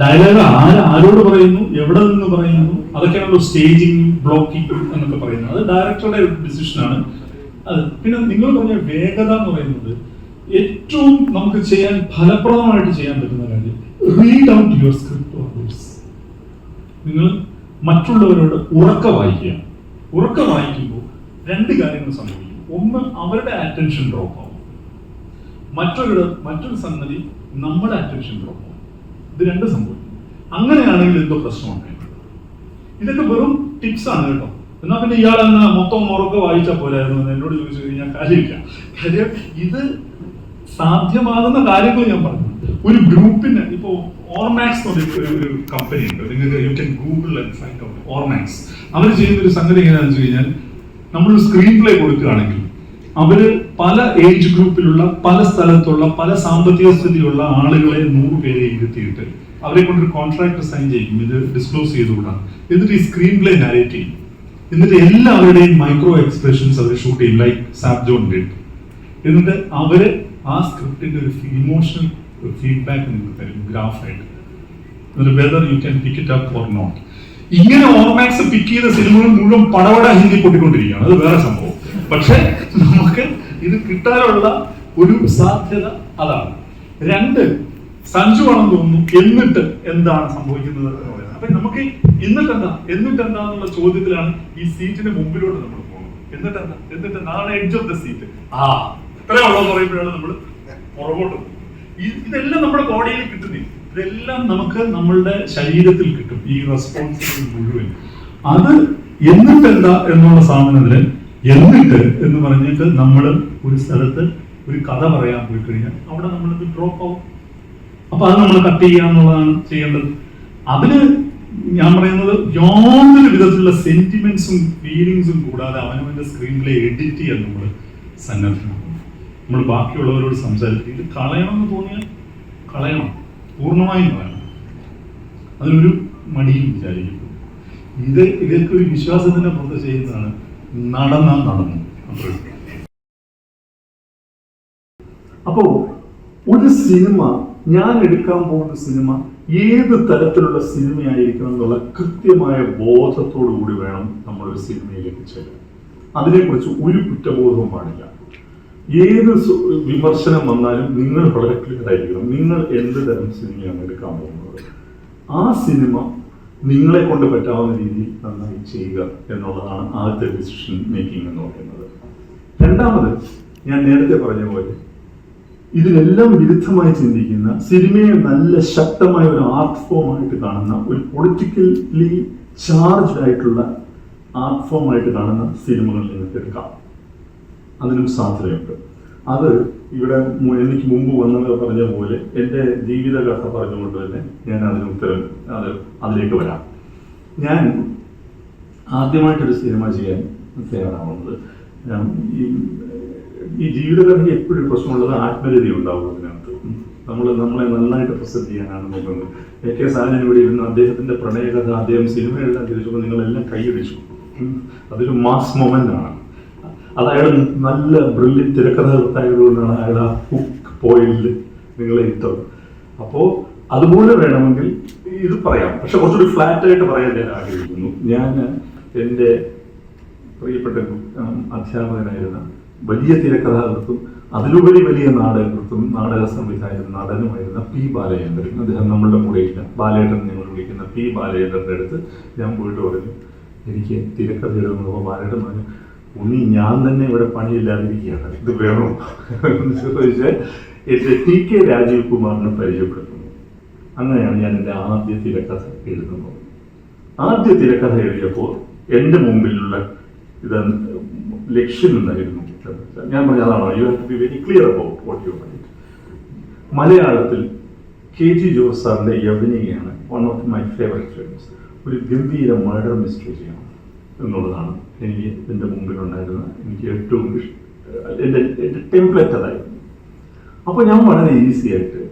Dialogue ആര് ആരോട് പറയുന്നു എവിടെ നിന്ന് പറയുന്നു അതൊക്കെയാണല്ലോ സ്റ്റേജിങ് ബ്ലോക്കിംഗ് എന്നൊക്കെ പറയുന്നത്. അത് ഡയറക്ടറുടെ ഡിസിഷനാണ് അത് പിന്നെ നിങ്ങൾ പറഞ്ഞ വേഗത എന്ന് പറയുന്നത് ഏറ്റവും നമുക്ക് ചെയ്യാൻ ഫലപ്രദമായിട്ട് ചെയ്യാൻ പറ്റുന്ന കാര്യം റീഡ് ഔട്ട് യുവർ സ്ക്രിപ്റ്റ് നിങ്ങൾ മറ്റുള്ളവരോട് ഉറക്ക വായിക്കുക. ഉറക്ക വായിക്കുമ്പോൾ രണ്ട് കാര്യങ്ങൾ സംഭവിക്കും. ഒന്ന് അവരുടെ അറ്റൻഷൻ ഡ്രോപ്പ് ആവും. മറ്റൊരു മറ്റൊരു സംഗതി നമ്മുടെ അറ്റൻഷൻ ഡ്രോപ്പ് ആവും. ഇത് രണ്ട് സംഭവിക്കും. അങ്ങനെയാണെങ്കിൽ എന്തോ പ്രശ്നമുണ്ടായിരുന്നു ഇതൊക്കെ വെറും ടിപ്സ് ആണ് കേട്ടോ. എന്നാ പിന്നെ ഇയാൾ എന്നാ മൊത്തം ഉറക്കെ വായിച്ചാൽ പോരായിരുന്നു എന്ന് എന്നോട് ചോദിച്ചു കഴിഞ്ഞാൽ കാര്യമില്ല. കാര്യം ഇത് സാധ്യമാകുന്ന കാര്യങ്ങൾ ഞാൻ പറഞ്ഞു. ഒരു ഗ്രൂപ്പിന് ഇപ്പോ ഓർമാക്സ് ഒരു- കമ്പനി ഉണ്ട്. നിങ്ങൾക്ക് you can Google find out Ormax അവർ ചെയ്യുന്ന ഒരു സംഗതി എങ്ങനെയാണെന്ന് വെച്ച് കഴിഞ്ഞാൽ നമ്മൾ സ്ക്രീൻ പ്ലേ കൊടുക്കുകയാണെങ്കിൽ അവർ പല ഏജ് ഗ്രൂപ്പിലുള്ള പല സ്ഥലത്തുള്ള പല സാമ്പത്തിക സ്ഥിതിയുള്ള ആളുകളെ നൂറ് പേരെ ഇരുത്തിയിട്ട് അവരെ കൊണ്ടൊരു കോൺട്രാക്ട് സൈൻ ചെയ്യും. ഇത് ഡിസ്ക്ലോസ് ചെയ്തുകൂടാ. എന്നിട്ട് ഈ സ്ക്രീൻ പ്ലേ നാരേറ്റ് ചെയ്യും. എന്നിട്ട് എല്ലാവരുടെയും മൈക്രോ എക്സ്പ്രഷൻസ് അവർ ഷൂട്ട് ചെയ്യും ലൈക്ക് സാബ് ജോൺ ഡിഡ് എന്നിട്ട് അവർ ആ സ്ക്രിപ്റ്റിന്റെ ഒരു ഇമോഷണൽ ഫീഡ്ബാക്ക് നിങ്ങൾക്ക് തരും ഗ്രാഫായിട്ട് എന്നിട്ട് whether you can pick it up or not ഇങ്ങനെ ഓർമാക്സ് പിക്ക് ചെയ്ത സിനിമകൾ മുഴുവൻ പടവട ഹിന്ദി പൊട്ടിക്കൊണ്ടിരിക്കുകയാണ്. അത് വേറെ സംഭവം. പക്ഷെ നമുക്ക് ഇത് കിട്ടാനുള്ള ഒരു സാധ്യത അതാണ്. രണ്ട് സഞ്ജു ആണെന്ന് തോന്നുന്നു എന്നിട്ട് എന്താണ് സംഭവിക്കുന്നത് എന്ന് പറയുന്നത്. അപ്പൊ നമുക്ക് എന്നിട്ട് എന്താ എന്നിട്ട് എന്താന്നുള്ള ചോദ്യത്തിലാണ് ഈ സീറ്റിന് മുമ്പിലോട്ട് നമ്മൾ പോകുന്നത്. എന്നിട്ട് എന്താ എന്നിട്ട് എന്താണ് എഡ്ജ് ഓഫ് ദ സീറ്റ് ആ ഇത്രേ ഉള്ളതെന്ന് പറയുമ്പോഴാണ് നമ്മൾ പുറകോട്ട് പോകുന്നത്. ഇതെല്ലാം നമ്മുടെ ബോഡിയിൽ കിട്ടുന്നില്ല. ഇതെല്ലാം നമുക്ക് നമ്മളുടെ ശരീരത്തിൽ കിട്ടും. ഈ റെസ്പോൺസിബിൾ മുഴുവൻ. അത് എന്നിട്ട് എന്താ എന്നുള്ള സാധനത്തിൽ എന്നിട്ട് എന്ന് പറഞ്ഞിട്ട് നമ്മൾ ഒരു സ്ഥലത്ത് ഒരു കഥ പറയാൻ പോയി കഴിഞ്ഞാൽ അവിടെ നമ്മളത് ഡ്രോപ്പ് ആവും. അപ്പൊ അത് നമ്മൾ കട്ട് ചെയ്യുക എന്നുള്ളതാണ് ചെയ്യേണ്ടത്. അതിന് ഞാൻ പറയുന്നത് യാതൊരു വിധത്തിലുള്ള സെന്റിമെന്റ്സും ഫീലിങ്സും കൂടാതെ അവനവന്റെ സ്ക്രീനിലെ എഡിറ്റ് ചെയ്യാൻ നമ്മൾ സന്നദ്ധമാണ് നമ്മൾ ബാക്കിയുള്ളവരോട് സംസാരിക്കും. ഇത് കളയണം എന്ന് തോന്നിയാൽ കളയണം. പൂർണമായും കളയണം. അതിനൊരു മടിയും വിചാരിക്കുന്നു ഇത് ഇതൊക്കെ ഒരു വിശ്വാസത്തിന്റെ പുറത്ത് ചെയ്യുന്നതാണ്. നടന്ന നടന്നു. അപ്പോ ഒരു സിനിമ ഞാൻ എടുക്കാൻ പോകുന്ന സിനിമ ഏത് തരത്തിലുള്ള സിനിമയായിരിക്കണം എന്നുള്ള കൃത്യമായ ബോധത്തോടു കൂടി വേണം നമ്മൾ ഒരു സിനിമയിലേക്ക് ചെല്ലാൻ അതിനെക്കുറിച്ച് ഒരു കുറ്റബോധവും പാടില്ല. ഏത് വിമർശനം വന്നാലും നിങ്ങൾ വളരെ ക്ലിയർ ആയിരിക്കണം നിങ്ങൾ എന്ത് തരം സിനിമയാണ് എടുക്കാൻ പോകുന്നത്. ആ സിനിമ നിങ്ങളെ കൊണ്ട് പറ്റാവുന്ന രീതിയിൽ നന്നായി ചെയ്യുക എന്നുള്ളതാണ് ആദ്യത്തെ ഡിസിഷൻ മേക്കിംഗ് എന്ന് പറയുന്നത്. രണ്ടാമത് ഞാൻ നേരത്തെ പറഞ്ഞ പോലെ ഇതിനെല്ലാം വിരുദ്ധമായി ചിന്തിക്കുന്ന സിനിമയെ നല്ല ശക്തമായ ഒരു ആർട്ട് ഫോം ആയിട്ട് കാണുന്ന ഒരു പൊളിറ്റിക്കലി ചാർജ്ഡ് ആയിട്ടുള്ള ആർട്ട് ഫോം ആയിട്ട് കാണുന്ന സിനിമകൾ നിങ്ങൾക്ക് എടുക്കാം അതിനും സാധ്യതയുണ്ട്. അത് ഇവിടെ എനിക്ക് മുമ്പ് വന്നത് പറഞ്ഞ പോലെ എന്റെ ജീവിതകഥ പറഞ്ഞുകൊണ്ട് തന്നെ ഞാൻ അതിന് ഉത്തരം അത് അതിലേക്ക് വരാം. ഞാൻ ആദ്യമായിട്ടൊരു സിനിമ ചെയ്യാൻ തയ്യാറാവുന്നത് ഈ ജീവിതകഥയ്ക്ക് എപ്പോഴും പ്രശ്നമുള്ളത് ആത്മരതി ഉണ്ടാവും അതിനകത്ത്. നമ്മൾ നമ്മളെ നന്നായിട്ട് പ്രസന്റ് ചെയ്യാനാണ് നോക്കുന്നത്. എ കെ സാജൻ ഇവിടെ ഇരുന്ന് അദ്ദേഹത്തിന്റെ പ്രണയകഥ അദ്ദേഹം സിനിമ എഴുതാൻ തിരിച്ചപ്പോൾ നിങ്ങളെല്ലാം കൈയടിച്ചു. അതൊരു മാസ് മൊമെന്റ് ആണ് അത് അയാൾ നല്ല ബ്രില്യൻ തിരക്കഥാകൃത്തായതുകൊണ്ടാണ് അയാൾ ആ ഹുക്ക് പോയിന്റിൽ നിങ്ങളെ എത്തുന്നത് അപ്പോൾ അതുപോലെ വേണമെങ്കിൽ ഇത് പറയാം. പക്ഷെ കുറച്ചുകൂടി ഫ്ലാറ്റായിട്ട് പറയാൻ ഞാൻ ആഗ്രഹിക്കുന്നു. ഞാൻ എന്റെ പ്രിയപ്പെട്ട അധ്യാപകനായിരുന്ന വലിയ തിരക്കഥാകൃത്തും അതിലുപരി വലിയ നാടകകൃത്തും നാടക സംവിധായകനും നടനുമായിരുന്ന പി ബാലചന്ദ്രൻ. അദ്ദേഹം നമ്മളുടെ കൂടെ ഇല്ല ബാലേട്ടൻ ഞങ്ങൾ വിളിക്കുന്ന പി ബാലചന്ദ്രന്റെ അടുത്ത് ഞാൻ പോയിട്ട് പറഞ്ഞു എനിക്ക് തിരക്കഥ എഴുതുന്നു ബാലേട്ടൻ പറഞ്ഞു ഉണ്ണി ഞാൻ തന്നെ ഇവിടെ പണിയില്ലാതിരിക്കുകയാണ്. ഇത് വേണോ? എന്ന് ചോദിച്ചാൽ എന്റെ ടി കെ രാജീവ് കുമാറിനെ പരിചയപ്പെടുത്തുന്നു. അങ്ങനെയാണ് ഞാൻ എന്റെ ആദ്യ തിരക്കഥ എഴുതുന്നത്. ആദ്യ തിരക്കഥ എഴുതിയപ്പോൾ എന്റെ മുമ്പിലുള്ള ഇത് ലക്ഷ്യം എന്തായിരുന്നു ഞാൻ പറഞ്ഞ അതാണോ? You have to be very clear about what you mind മലയാളത്തിൽ കെ ജി ജോസ് സാറിന്റെ യവനികയാണ് one of my favourite films ഒരു ഗംഭീര മർഡർ മിസ്റ്ററി ചെയ്യണം എന്നുള്ളതാണ് എനിക്ക് എന്റെ മുമ്പിലുണ്ടായിരുന്ന എനിക്ക് ഏറ്റവും എന്റെ എന്റെ ടെംപ്ലേറ്റ് അതായിരുന്നു അപ്പോൾ ഞാൻ വളരെ ഈസി ആയിട്ട്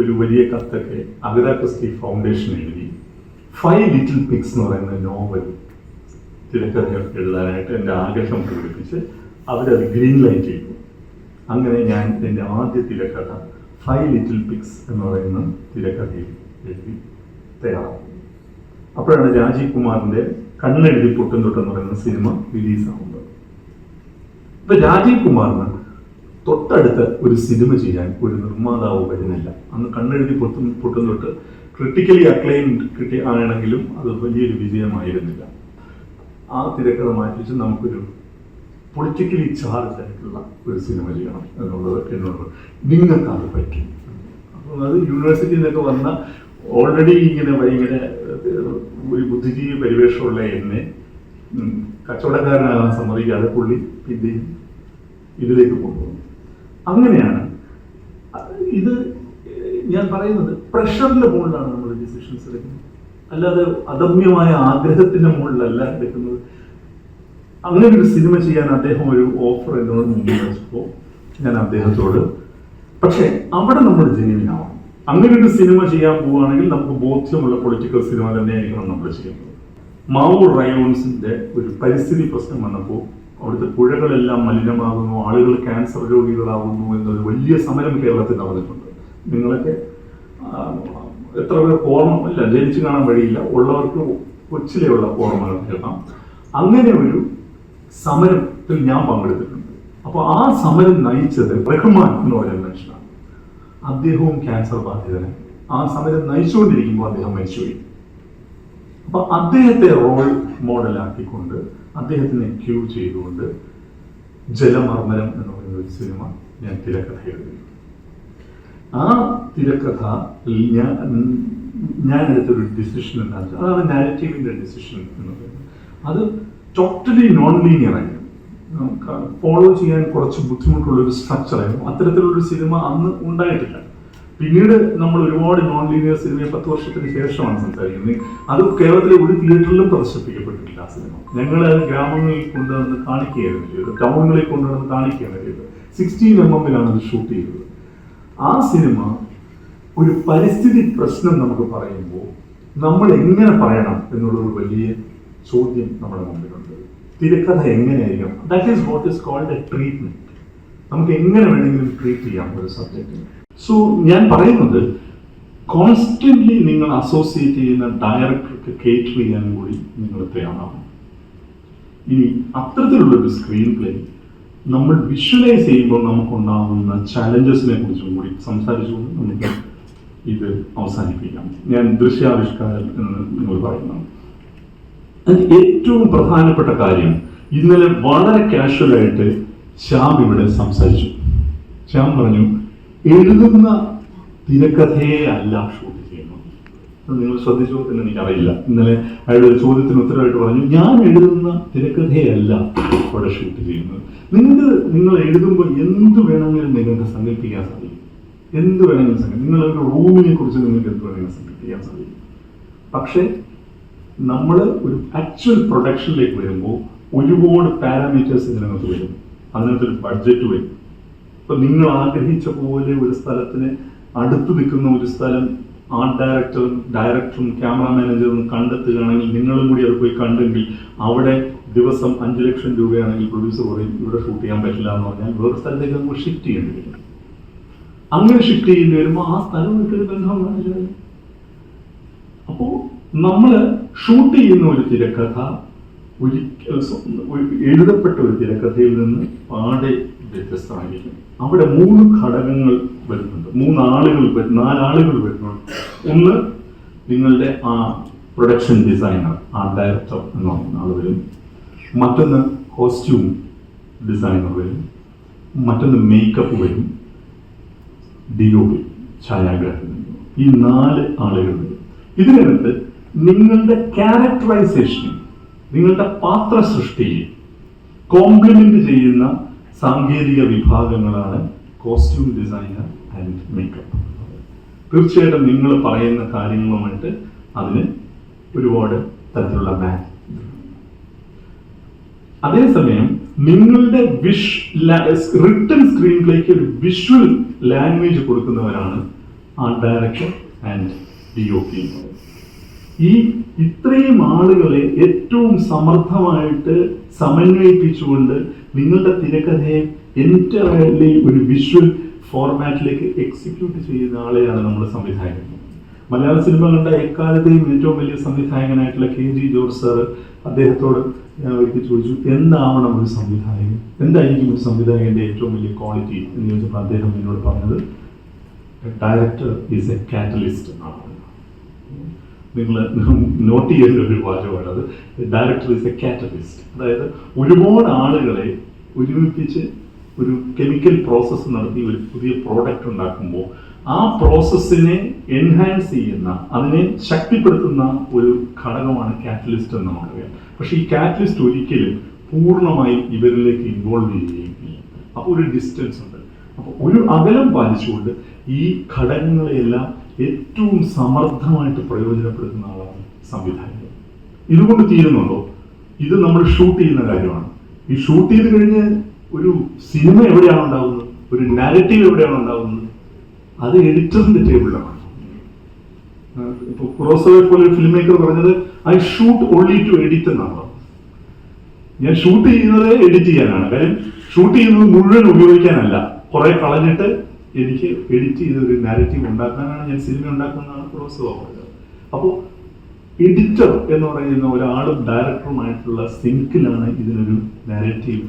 ഒരു വലിയ കത്തൊക്കെ അഗത ക്രിസ്റ്റി ഫൗണ്ടേഷൻ എഴുതി. ഫൈവ് ലിറ്റിൽ പിക്സ് എന്ന് പറയുന്ന നോവൽ തിരക്കഥ എഴുതാനായിട്ട് എന്റെ ആഗ്രഹം പ്രകടിപ്പിച്ച് അവരത് ഗ്രീൻ ലൈറ്റ് ചെയ്തു. അങ്ങനെ ഞാൻ എന്റെ ആദ്യ തിരക്കഥ ഫൈവ് ലിറ്റിൽ പിക്സ് എന്ന് പറയുന്ന തിരക്കഥയിൽ എഴുതി തയ്യാറാക്കി. അപ്പോഴാണ് രാജീവ് കുമാറിന്റെ കണ്ണെഴുതി പൊട്ടും തൊട്ടെന്ന് പറയുന്ന സിനിമ റിലീസാവുന്നത്. ഇപ്പൊ രാജീവ് കുമാറിന് തൊട്ടടുത്ത് ഒരു സിനിമ ചെയ്യാൻ ഒരു നിർമ്മാതാവ് വരുന്നില്ല. അന്ന് കണ്ണെഴുതി പൊട്ടും പൊട്ടും തൊട്ട് ക്രിട്ടിക്കലി അക്ലെയിംഡ് കിട്ടി ആണെങ്കിലും അത് വലിയൊരു വിജയമായിരുന്നില്ല. ആ തിരക്കഥ മാറ്റിച്ച് നമുക്കൊരു പൊളിറ്റിക്കലി ചാർജ് ആയിട്ടുള്ള ഒരു സിനിമ ചെയ്യണം എന്നുള്ളത് എന്നുള്ളത്. നിങ്ങൾക്ക് അത് പറ്റും. അത് യൂണിവേഴ്സിറ്റിയിൽ നിന്നൊക്കെ വന്ന ഓൾറെഡി ഇങ്ങനെ ഏഹ്, ഒരു ബുദ്ധിജീവി പരിവേഷമുള്ള എന്നെ കച്ചവടക്കാരനാകാൻ സമ്മതിക്കാതെ പുള്ളി പിന്നെയും ഇതിലേക്ക് കൊണ്ടുപോകുന്നു അങ്ങനെയാണ് ഇത് ഞാൻ പറയുന്നത് പ്രഷറിന്റെ മുകളിലാണ് നമ്മൾ ഡിസിഷൻസ് എടുക്കുന്നത്. അല്ലാതെ അദമ്യമായ ആഗ്രഹത്തിന്റെ മുകളിലല്ല എടുക്കുന്നത്. അങ്ങനെ ഒരു സിനിമ ചെയ്യാൻ അദ്ദേഹം ഒരു ഓഫർ എന്നോട് മുന്നിൽ വെച്ചപ്പോൾ ഞാൻ അദ്ദേഹത്തോട് പക്ഷേ അവിടെ നമ്മൾ ജെന്യൂനാവണം അങ്ങനെ ഒരു സിനിമ ചെയ്യാൻ പോവുകയാണെങ്കിൽ നമുക്ക് ബോധ്യമുള്ള പൊളിറ്റിക്കൽ സിനിമ തന്നെയായിരിക്കണം നമ്മൾ ചെയ്യുന്നത്. മാവൂർ റയോൺസിന്റെ ഒരു പരിസ്ഥിതി പ്രശ്നം വന്നപ്പോൾ അവിടുത്തെ പുഴകളെല്ലാം മലിനമാകുന്നു ആളുകൾ ക്യാൻസർ രോഗികളാകുന്നു എന്നൊരു വലിയ സമരം കേരളത്തിൽ നടന്നിട്ടുണ്ട്. നിങ്ങളൊക്കെ എത്ര പേർ ഓർമ്മയില്ല ജനിച്ചു കാണാൻ വഴിയില്ല. ഉള്ളവർക്ക് കൊച്ചിലെയുള്ള ഓർമ്മകൾ കേൾക്കാം. അങ്ങനെ ഒരു സമരത്തിൽ ഞാൻ പങ്കെടുത്തിട്ടുണ്ട്. അപ്പോൾ ആ സമരം നയിച്ചത് റഹ്മാൻ എന്ന് പറയുന്ന മനുഷ്യനാണ്. അദ്ദേഹവും ക്യാൻസർ ബാധിതനെ. ആ സമരം നയിച്ചുകൊണ്ടിരിക്കുമ്പോൾ അദ്ദേഹം മരിച്ചുപോയി. അപ്പൊ അദ്ദേഹത്തെ റോൾ മോഡലാക്കിക്കൊണ്ട് അദ്ദേഹത്തിനെ ക്യൂ ചെയ്തുകൊണ്ട് ജലമർമ്മരം എന്ന് പറയുന്ന ഒരു സിനിമ ഞാൻ തിരക്കഥ എഴുതി ആ തിരക്കഥ ഞാൻ ഞാൻ എടുത്തൊരു ഡിസിഷൻ എന്താ വെച്ചാൽ അതാണ് നാരറ്റീവിന്റെ ഡിസിഷൻ എന്ന് പറയുന്നത്. അത് ടോട്ടലി നോൺ ലീനിയർ ഫോളോ ചെയ്യാൻ കുറച്ച് ബുദ്ധിമുട്ടുള്ള ഒരു അത്തരത്തിലുള്ളൊരു ആയിരുന്നു സിനിമ അന്ന് ഉണ്ടായിട്ടില്ല. പിന്നീട് നമ്മൾ ഒരുപാട് നോൺ ലീനിയർ സിനിമയെ പത്ത് വർഷത്തിന് ശേഷമാണ് സംസാരിക്കുന്നത്. അത് കേരളത്തിലെ ഒരു തിയേറ്ററിലും പ്രദർശിപ്പിക്കപ്പെട്ടിട്ടില്ല ആ സിനിമ ഞങ്ങൾ ഗ്രാമങ്ങളിൽ കൊണ്ടുവന്ന് കാണിക്കുകയായിരുന്നു ചെയ്തത്. ടൗണുകളിൽ കൊണ്ടുവന്ന് കാണിക്കുകയാണ് ചെയ്തത്. സിക്സ്റ്റീൻ എം എമ്മിലാണ് അത് ഷൂട്ട് ചെയ്തത്. ആ സിനിമ ഒരു പരിസ്ഥിതി പ്രശ്നം നമുക്ക് പറയുമ്പോൾ നമ്മൾ എങ്ങനെ പറയണം എന്നുള്ളൊരു വലിയ ചോദ്യം നമ്മുടെ മുമ്പിലുണ്ട്. തിരക്കഥ എങ്ങനെയായിരിക്കും? That is what is called a treatment നമുക്ക് എങ്ങനെ വേണമെങ്കിലും ട്രീറ്റ് ചെയ്യാം ഒരു സബ്ജക്റ്റിന് സോ ഞാൻ പറയുന്നത് കോൺസ്റ്റന്റ്ലി നിങ്ങൾ അസോസിയേറ്റ് ചെയ്യുന്ന ഡയറക്ടർക്ക് കേറ്റർ ചെയ്യാനും കൂടി നിങ്ങൾ തയ്യാറാവും ഇനി അത്തരത്തിലുള്ള ഒരു സ്ക്രീൻ പ്ലേ നമ്മൾ വിഷ്വലൈസ് ചെയ്യുമ്പോൾ നമുക്കുണ്ടാകുന്ന ചാലഞ്ചസിനെ കുറിച്ചും കൂടി സംസാരിച്ചുകൊണ്ട് നമുക്ക് ഇത് അവസാനിപ്പിക്കാം. ഞാൻ ദൃശ്യാവിഷ്കാരം എന്ന് നിങ്ങൾ പറയുന്നത് അതിൽ ഏറ്റവും പ്രധാനപ്പെട്ട കാര്യം ഇന്നലെ വളരെ കാഷ്വലായിട്ട് ശ്യാം ഇവിടെ സംസാരിച്ചു. ശ്യാം പറഞ്ഞു എഴുതുന്ന തിരക്കഥയെ അല്ല ഷൂട്ട് ചെയ്യുന്നത് അത് നിങ്ങൾ ശ്രദ്ധിച്ചോ എന്ന് എനിക്കറിയില്ല. ഇന്നലെ അയാളുടെ ഒരു ചോദ്യത്തിന് ഉത്തരവായിട്ട് പറഞ്ഞു ഞാൻ എഴുതുന്ന തിരക്കഥയല്ല അവിടെ ഷൂട്ട് ചെയ്യുന്നത്. നിങ്ങൾക്ക് നിങ്ങൾ എഴുതുമ്പോൾ എന്ത് വേണമെങ്കിലും നിങ്ങൾക്ക് സങ്കല്പിക്കാൻ സാധിക്കും. എന്ത് വേണമെങ്കിലും സങ്കല്പിക്കും നിങ്ങളൊരു റൂമിനെ കുറിച്ച് നിങ്ങൾക്ക് എന്ത് വേണമെങ്കിലും സങ്കല്പിക്കാൻ സാധിക്കും. പക്ഷേ നമ്മൾ ഒരു ആക്ച്വൽ പ്രൊഡക്ഷനിലേക്ക് വരുമ്പോൾ ഒരുപാട് പാരാമീറ്റേഴ്സ് ഇതിനകത്ത് വരും. അതിനകത്ത് ഒരു ബഡ്ജറ്റ് വരും. ഇപ്പൊ നിങ്ങൾ ആഗ്രഹിച്ച പോലെ ഒരു സ്ഥലത്തിന് അടുത്ത് നിൽക്കുന്ന ഒരു സ്ഥലം ആർട്ട് ഡയറക്ടറും ഡയറക്ടറും ക്യാമറ മാനേജറും കണ്ടെത്തുകയാണെങ്കിൽ നിങ്ങളും കൂടി അത് പോയി കണ്ടെങ്കിൽ അവിടെ ദിവസം അഞ്ചു ലക്ഷം രൂപയാണെങ്കിൽ പ്രൊഡ്യൂസർ പറയും ഇവിടെ ഷൂട്ട് ചെയ്യാൻ പറ്റില്ല എന്ന് പറഞ്ഞാൽ വേറെ സ്ഥലത്തേക്ക് നമുക്ക് ഷിഫ്റ്റ് ചെയ്യേണ്ടി വരും. അങ്ങനെ ഷിഫ്റ്റ് ചെയ്യേണ്ടി വരുമ്പോൾ ആ സ്ഥലം വിട്ടൊരു ബന്ധം കാണിച്ചത് അപ്പോൾ നമ്മൾ ഷൂട്ട് ചെയ്യുന്ന ഒരു തിരക്കഥ ഒരിക്കൽ എഴുതപ്പെട്ട ഒരു തിരക്കഥയിൽ നിന്ന് പാടെ വ്യത്യസ്തമായിരിക്കും. അവിടെ മൂന്ന് ഘടകങ്ങൾ വരുന്നുണ്ട്. മൂന്ന് ആളുകൾ നാലാളുകൾ വരുന്നുണ്ട്. ഒന്ന് നിങ്ങളുടെ ആ പ്രൊഡക്ഷൻ ഡിസൈനർ ആ ഡയറക്ടർ എന്ന് പറയുന്ന ആൾ വരും. മറ്റൊന്ന് കോസ്റ്റ്യൂം ഡിസൈനർ വരും. മറ്റൊന്ന് മേക്കപ്പ് വരും. ഡി ഒ ഈ നാല് ആളുകൾ വരും. ഇതിനകത്ത് നിങ്ങളുടെ ക്യാരക്ടറൈസേഷൻ നിങ്ങളുടെ പാത്ര സൃഷ്ടിയെ കോംപ്ലിമെന്റ് ചെയ്യുന്ന സാങ്കേതിക വിഭാഗങ്ങളാണ് കോസ്റ്റ്യൂം ഡിസൈനർ ആൻഡ് മേക്കപ്പ് തീർച്ചയായിട്ടും നിങ്ങൾ പറയുന്ന കാര്യങ്ങളുമായിട്ട് അതിന് ഒരുപാട് തരത്തിലുള്ള മാച്ച് അതേസമയം നിങ്ങളുടെ വിഷ് റിട്ടൺ സ്ക്രീൻ പ്ലേക്ക് ഒരു വിഷ്വൽ ലാംഗ്വേജ് കൊടുക്കുന്നവരാണ് ആ director and D O P ഈ ഇത്രയും ആളുകളെ ഏറ്റവും സമർത്ഥമായിട്ട് സമന്വയിപ്പിച്ചുകൊണ്ട് നിങ്ങളുടെ തിരക്കഥയെ എന്റയർലി ഒരു വിഷ്വൽ ഫോർമാറ്റിലേക്ക് എക്സിക്യൂട്ട് ചെയ്യുന്ന ആളെയാണ് നമ്മൾ സംവിധായകൻ. മലയാള സിനിമ കണ്ട എക്കാലത്തെയും ഏറ്റവും വലിയ സംവിധായകനായിട്ടുള്ള കെ ജി ജോർജ് സാറ് അദ്ദേഹത്തോട് ഞാൻ ഒരിക്കൽ ചോദിച്ചു എന്താവണം ഒരു സംവിധായകൻ? എന്തായിരിക്കും ഒരു സംവിധായകന്റെ ഏറ്റവും വലിയ ക്വാളിറ്റി എന്ന് ചോദിച്ചപ്പോൾ അദ്ദേഹം എന്നോട് പറഞ്ഞത് ഡയറക്ടർ ഈസ് എ കാറ്റലിസ്റ്റ് എന്നാണ്. നിങ്ങൾ നോട്ട് ചെയ്യേണ്ട ഒരു വാചകമാണ് അത്. ഡയറക്ടർ ഇസ് എ കാറ്റലിസ്റ്റ് അതായത് ഒരുപാട് ആളുകളെ ഒരുമിപ്പിച്ച് ഒരു കെമിക്കൽ പ്രോസസ്സ് നടത്തി ഒരു പുതിയ പ്രോഡക്റ്റ് ഉണ്ടാക്കുമ്പോൾ ആ പ്രോസസ്സിനെ എൻഹാൻസ് ചെയ്യുന്ന അതിനെ ശക്തിപ്പെടുത്തുന്ന ഒരു ഘടകമാണ് കാറ്റലിസ്റ്റ് എന്ന് നമുക്കറിയാം. പക്ഷേ ഈ കാറ്റലിസ്റ്റ് ഒരിക്കലും പൂർണമായി ഇവരിലേക്ക് ഇൻവോൾവ് ചെയ്യുകയും ഇല്ല. അപ്പോൾ ഒരു ഡിസ്റ്റൻസ് ഉണ്ട്. അപ്പോൾ ഒരു അകലം പാലിച്ചുകൊണ്ട് ഈ ഘടകങ്ങളെയെല്ലാം ഏറ്റവും സമർത്ഥമായിട്ട് പ്രയോജനപ്പെടുത്തുന്ന ആളാണ് സംവിധായകൻ. ഇതുകൊണ്ട് തീരുന്നുണ്ടോ? ഇത് നമ്മൾ ഷൂട്ട് ചെയ്യുന്ന കാര്യമാണ്. ഈ ഷൂട്ട് ചെയ്ത് കഴിഞ്ഞ് ഒരു സിനിമ എവിടെയാണ് ഉണ്ടാകുന്നത് ഒരു നാരറ്റീവ് എവിടെയാണ് ഉണ്ടാകുന്നത് അത് എഡിറ്ററിന്റെ ടേബിളിലാണ് ഇപ്പോൾ ക്രോസോയെ പോലെ ഫിലിം മേക്കർ പറഞ്ഞത് I shoot only to edit എന്നാണ് ഞാൻ ഷൂട്ട് ചെയ്യുന്നത് എഡിറ്റ് ചെയ്യാനാണ്. കാര്യം ഷൂട്ട് ചെയ്യുന്നത് മുഴുവൻ ഉപയോഗിക്കാനല്ല. കുറെ കളഞ്ഞിട്ട് എനിക്ക് എഡിറ്റ് ചെയ്ത് ഒരു നാരറ്റീവ് ഉണ്ടാക്കാനാണ് ഞാൻ സിനിമ ഉണ്ടാക്കുന്നതാണ് പ്രോസസ് ആവുന്നത് അപ്പോൾ എഡിറ്റർ എന്ന് പറയുന്ന ഒരാളും ഡയറക്ടറുമായിട്ടുള്ള സിങ്കിലാണ് ഇതിനൊരു നാരറ്റീവ്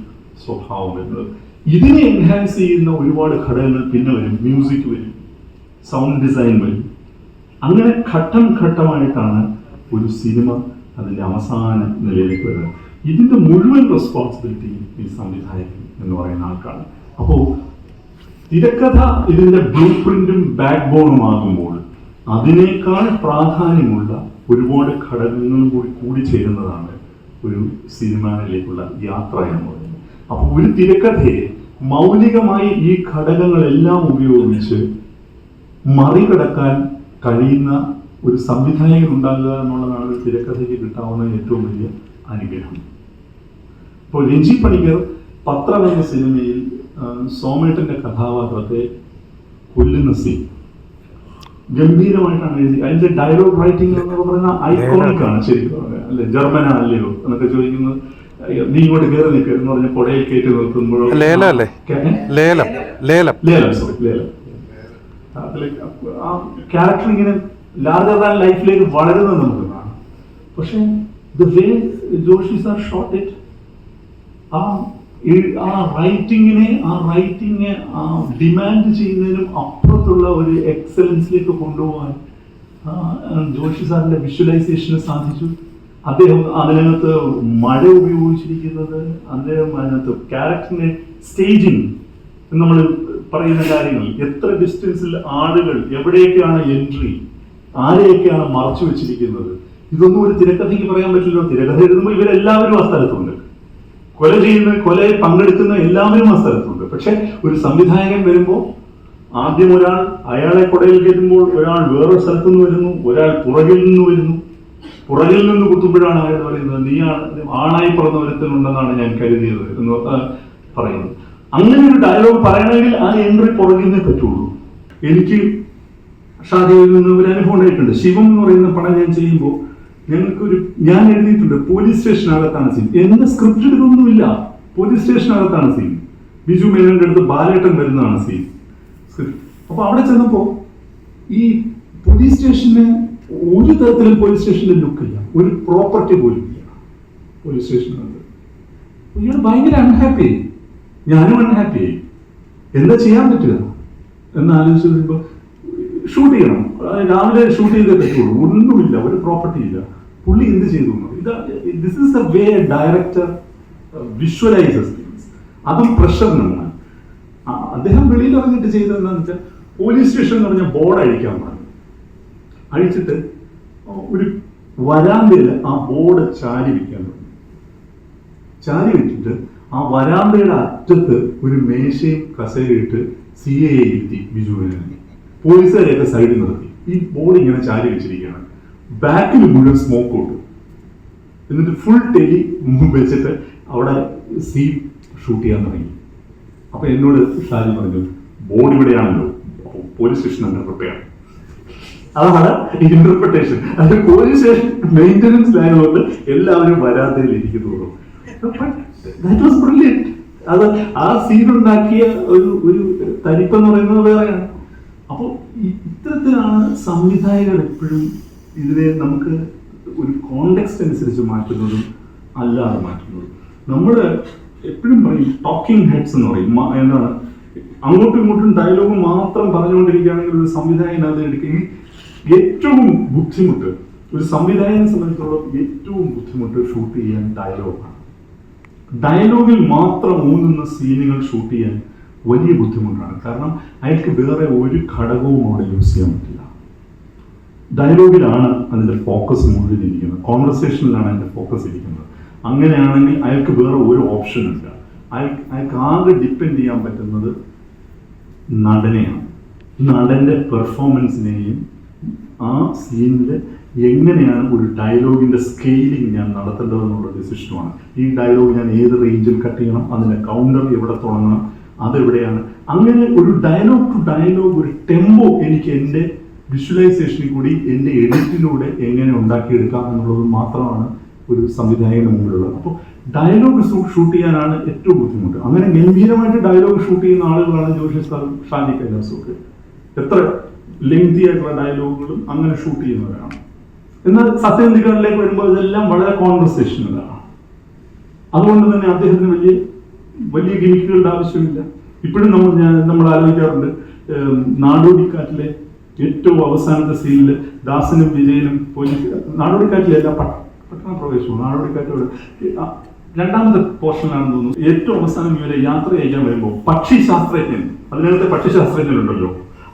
സ്വഭാവം വരുന്നത്. ഇതിനെ എൻഹാൻസ് ചെയ്യുന്ന ഒരുപാട് ഘടകങ്ങൾ പിന്നെ വരും. മ്യൂസിക് വരും. സൗണ്ട് ഡിസൈൻ വരും. അങ്ങനെ ഘട്ടം ഘട്ടമായിട്ടാണ് ഒരു സിനിമ അതിന്റെ അവസാന നിലയിലേക്ക് വരുന്നത്. ഇതിന്റെ മുഴുവൻ റെസ്പോൺസിബിലിറ്റിയും ഈ സംവിധായകൻ എന്ന് പറയുന്ന ആൾക്കാണ് അപ്പോൾ തിരക്കഥ ഇതിന്റെ ബ്ലൂ പ്രിന്റും ബാക്ക് ബോണും ആകുമ്പോൾ അതിനേക്കാൾ പ്രാധാന്യമുള്ള ഒരുപാട് ഘടകങ്ങളും കൂടി കൂടി ചേരുന്നതാണ് ഒരു സിനിമയിലേക്കുള്ള യാത്ര എന്ന് പറയുന്നത്. അപ്പോൾ ഒരു തിരക്കഥയെ മൗലികമായി ഈ ഘടകങ്ങളെല്ലാം ഉപയോഗിച്ച് മറികടക്കാൻ കഴിയുന്ന ഒരു സംവിധായകൻ ഉണ്ടാകുക എന്നുള്ളതാണ് ഒരു തിരക്കഥയ്ക്ക് കിട്ടാവുന്ന ഏറ്റവും വലിയ അനുഗ്രഹം. ഇപ്പോൾ രഞ്ജി പണിക്കർ പത്രം സിനിമയിൽ ആ, സോമേട്ടന്റെ കഥാപാത്രത്തെ കൊല്ലുന്ന സീൻ ഗംഭീരമായിട്ടാണ് എഴുതി അതിന്റെ ഡയലോഗ് റൈറ്റിംഗ് എന്നൊക്കെ പറയുന്ന ഐക്കോണിക് ആണ് ശരിക്കും പറഞ്ഞാൽ. അല്ലെ? ജർമ്മന അല്ലയോ? എന്നൊക്കെ ചോദിക്കുന്നത് നീ ഇങ്ങോട്ട് കയറി നിൽക്കുക എന്ന് പറഞ്ഞ കൊടയിൽ കയറ്റി നിർത്തുമ്പോഴോ ലേലം? ലേലം. ലേലം. ലേലം സോറി ലേലം. ആ ക്യാരക്ടർ ഇങ്ങനെ ലാർജർ ദാൻ ലൈഫിലേക്ക് വളരുന്നത് നമുക്ക് കാണാം. പക്ഷേ the way Joshi sir shot it ആ ആ റൈറ്റിങ്ങിനെ ആ റൈറ്റിംഗ് ആ ഡിമാൻഡ് ചെയ്യുന്നതിനും അപ്പുറത്തുള്ള ഒരു എക്സലൻസിലേക്ക് കൊണ്ടുപോകാൻ ജോഷി സാറിന്റെ വിഷ്വലൈസേഷന് സാധിച്ചു. അദ്ദേഹം അതിനകത്ത് മഴ ഉപയോഗിച്ചിരിക്കുന്നത് അദ്ദേഹം അതിനകത്ത് ക്യാരക്ടറിനെ സ്റ്റേജിങ് നമ്മൾ പറയുന്ന കാര്യങ്ങൾ. എത്ര ഡിസ്റ്റൻസിൽ ആളുകൾ എവിടെയൊക്കെയാണ് എൻട്രി ആരെയൊക്കെയാണ് മറച്ചു വെച്ചിരിക്കുന്നത്? ഇതൊന്നും ഒരു തിരക്കഥയ്ക്ക് പറയാൻ പറ്റില്ലല്ലോ. തിരക്കഥ എഴുതുമ്പോൾ ഇവരെല്ലാവരും ആ സ്ഥലത്തുണ്ട്. കൊല ചെയ്യുന്ന കൊലയിൽ പങ്കെടുക്കുന്ന എല്ലാവരും ആ സ്ഥലത്തുണ്ട്. പക്ഷെ ഒരു സംവിധായകൻ വരുമ്പോൾ ആദ്യം ഒരാൾ അയാളെ കൊടയിൽ കയറ്റുമ്പോൾ ഒരാൾ വേറൊരു സ്ഥലത്തു നിന്ന് വരുന്നു ഒരാൾ പുറകിൽ നിന്ന് വരുന്നു. പുറകിൽ നിന്ന് കുത്തുമ്പോഴാണ് അയാൾ പറയുന്നത് നീ ആണായി പിറന്ന ഒരുത്തനുണ്ടെന്നാണ് ഞാൻ കരുതിയത് എന്ന് പറയുന്നത്. അങ്ങനെ ഒരു ഡയലോഗ് പറയണമെങ്കിൽ ആ എൻട്രി പുറകിൽ നിന്നേ പറ്റുള്ളൂ. എനിക്ക് ഷാദിയിൽ നിന്ന് ഒരു അനുഭവം ഉണ്ടായിട്ടുണ്ട്. ശിവം എന്ന് പറയുന്ന പടം ഞാൻ ചെയ്യുമ്പോൾ ഞങ്ങൾക്കൊരു ഞാൻ എഴുതിയിട്ടുണ്ട് പോലീസ് സ്റ്റേഷനകത്താണ് സീൻ. എന്റെ സ്ക്രിപ്റ്റ് ഇതൊന്നുമില്ല പോലീസ് സ്റ്റേഷനകത്താണ് സീൻ. ബിജു മേനോന്റെ അടുത്ത് ബാലേട്ടൻ വരുന്നതാണ് സീൻ. അപ്പൊ അവിടെ ചെന്നപ്പോ ഈ പോലീസ് സ്റ്റേഷന് ഒരു തരത്തിലും പോലീസ് സ്റ്റേഷന്റെ ലുക്കില്ല ഒരു പ്രോപ്പർട്ടി പോലും ഇല്ല പോലീസ് സ്റ്റേഷനകത്ത്. ഇയാൾ ഭയങ്കര അൺഹാപ്പി ഞാനും അൺഹാപ്പി എന്താ ചെയ്യാൻ പറ്റുക? എന്ന് ആലോചിച്ച് കഴിയുമ്പോൾ ഷൂട്ട് ചെയ്യണം. രാവിലെ ഷൂട്ട് ചെയ്തേ പറ്റുള്ളൂ. ഒന്നുമില്ല. ഒരു പ്രോപ്പർട്ടി ഇല്ല. പുള്ളി എന്ത് ചെയ്തു? This is a way director visualizes things അതും പ്രഷറിനാണ് അദ്ദേഹം വെളിയിൽ ഇറങ്ങിയിട്ട് ചെയ്തത് എന്താണെന്ന് വെച്ചാൽ പോലീസ് സ്റ്റേഷൻ എന്ന് പറഞ്ഞ ബോർഡ് അഴിക്കാൻ പറഞ്ഞു. അഴിച്ചിട്ട് ഒരു വരാന്തയിൽ ആ ബോർഡ് ചാരി വയ്ക്കാൻ തുടങ്ങി. ചാരി വെച്ചിട്ട് ആ വരാന്തയുടെ അറ്റത്ത് ഒരു മേശയും കസേരയിട്ട് സി എ ഇരുത്തി ബിജുവിനെ. പോലീസുകാരെയൊക്കെ സൈഡിൽ നിർത്തി. ഈ ബോർഡ് ഇങ്ങനെ ചാരി വെച്ചിരിക്കുകയാണ്. ബാക്കിൽ മുഴുവൻ സ്മോക്ക് കൊടുക്കും എന്നിട്ട് ഫുൾ ടെലി വെച്ചിട്ട് അവിടെ സീ ഷൂട്ട് ചെയ്യാൻ തുടങ്ങി. അപ്പൊ എന്നോട് ഷാജി പറഞ്ഞു ബോർഡ് ഇവിടെയാണല്ലോ. പോലീസ് സ്റ്റേഷൻ പ്രിപ്പയർ അതാണ് ഇന്റർപ്രിട്ടേഷൻ അത് പോലീസ് സ്റ്റേഷൻ മെയിന്റനൻസ് ആയതുകൊണ്ട് എല്ലാവരും വരാതെ ഇരിക്കുന്നുള്ളൂ വാസ് ബ്രില്യന്റ് അത് ആ സീൻ ഉണ്ടാക്കിയ ഒരു ഒരു തരിപ്പെന്ന് പറയുന്നത് വേറെയാണ്. അപ്പോൾ ഇത്തരത്തിലാണ് സംവിധായകർ എപ്പോഴും ഇതിനെ നമുക്ക് ഒരു കോണ്ടെക്സ്റ്റ് അനുസരിച്ച് മാറ്റുന്നതും അല്ലാതെ മാറ്റുന്നതും. നമ്മൾ എപ്പോഴും പറയും ടോക്കിംഗ് ഹെഡ്സ് എന്ന് പറയും. എന്താണ് അങ്ങോട്ടും ഇങ്ങോട്ടും ഡയലോഗ് മാത്രം പറഞ്ഞുകൊണ്ടിരിക്കുകയാണെങ്കിൽ ഒരു സംവിധായകൻ അത് എടുക്കുകയും ഏറ്റവും ബുദ്ധിമുട്ട് ഒരു സംവിധായകനെ സംബന്ധിച്ചിടത്തോളം ഏറ്റവും ബുദ്ധിമുട്ട് ഷൂട്ട് ചെയ്യാൻ ഡയലോഗാണ് ഡയലോഗിൽ മാത്രം ഊന്നുന്ന സീനുകൾ ഷൂട്ട് ചെയ്യാൻ വലിയ ബുദ്ധിമുട്ടാണ്. കാരണം അയാൾക്ക് വേറെ ഒരു ഘടകവും അവിടെ യൂസ് ചെയ്യാൻ പറ്റില്ല. ഡയലോഗിലാണ് അതിന്റെ ഫോക്കസ് മുഴുവൻ ഇരിക്കുന്നത് കോൺവെർസേഷനിലാണ് അതിന്റെ ഫോക്കസ് ഇരിക്കുന്നത്. അങ്ങനെയാണെങ്കിൽ അയാൾക്ക് വേറെ ഒരു ഓപ്ഷൻ ഇല്ല അയാൾ അയാൾക്ക് ആകെ ഡിപ്പെൻഡ് ചെയ്യാൻ പറ്റുന്നത് നടനെയാണ്. നടന്റെ പെർഫോമൻസിനെയും ആ സീനിൽ എങ്ങനെയാണ് ഒരു ഡയലോഗിന്റെ സ്കെയിലിംഗ് ഞാൻ നടത്തേണ്ടതെന്നുള്ള ഡിസിഷനുമാണ് ഈ ഡയലോഗ് ഞാൻ ഏത് റേഞ്ചിൽ കട്ട് ചെയ്യണം? അതിന്റെ കൗണ്ടർ എവിടെ തുടങ്ങണം? അതെവിടെയാണ്? അങ്ങനെ ഒരു ഡയലോഗ് ടു ഡയലോഗ് ഒരു ടെമ്പോ എനിക്ക് എന്റെ വിഷ്വലൈസേഷനിൽ കൂടി എന്റെ എഡിറ്റിലൂടെ എങ്ങനെ ഉണ്ടാക്കിയെടുക്കാം എന്നുള്ളത് മാത്രമാണ് ഒരു സംവിധായകന് മുമ്പിലുള്ളത്. അപ്പോൾ ഡയലോഗ് ഷൂട്ട് ചെയ്യാനാണ് ഏറ്റവും ബുദ്ധിമുട്ട്. അങ്ങനെ ഗംഭീരമായിട്ട് ഡയലോഗ് ഷൂട്ട് ചെയ്യുന്ന ആളുകളാണ് ജോഷി സാറും ഷാനി കൈലാസൊക്കെ എത്ര ലെങ്തി ആയിട്ടുള്ള ഡയലോഗുകളും അങ്ങനെ ഷൂട്ട് ചെയ്യുന്നവരാണ്. എന്നാൽ സത്യനിധികളിലേക്ക് വരുമ്പോൾ ഇതെല്ലാം വളരെ കോൺവെർസേഷനുകളാണ് അതുകൊണ്ട് തന്നെ അദ്ദേഹത്തിന് വലിയ വലിയ ഗിമിക്കുകളുടെ ആവശ്യമില്ല. ഇപ്പോഴും നമ്മൾ ഞാൻ നമ്മൾ ആലോചിക്കാറുണ്ട് നാടോടിക്കാറ്റിലെ ഏറ്റവും അവസാനത്തെ സീനിൽ ദാസനും വിജയനും പോലീസ് നാടോടിക്കാറ്റിലല്ല പട്ടണ പ്രവേശവും നാടോടിക്കാറ്റോട് രണ്ടാമത്തെ പോർഷനിലാണെന്ന് തോന്നുന്നു. ഏറ്റവും അവസാനം ഇവരെ യാത്ര ചെയ്യാൻ വരുമ്പോൾ പക്ഷി ശാസ്ത്രജ്ഞൻ അതിനകത്തെ പക്ഷി ശാസ്ത്രജ്ഞനുണ്ടല്ലോ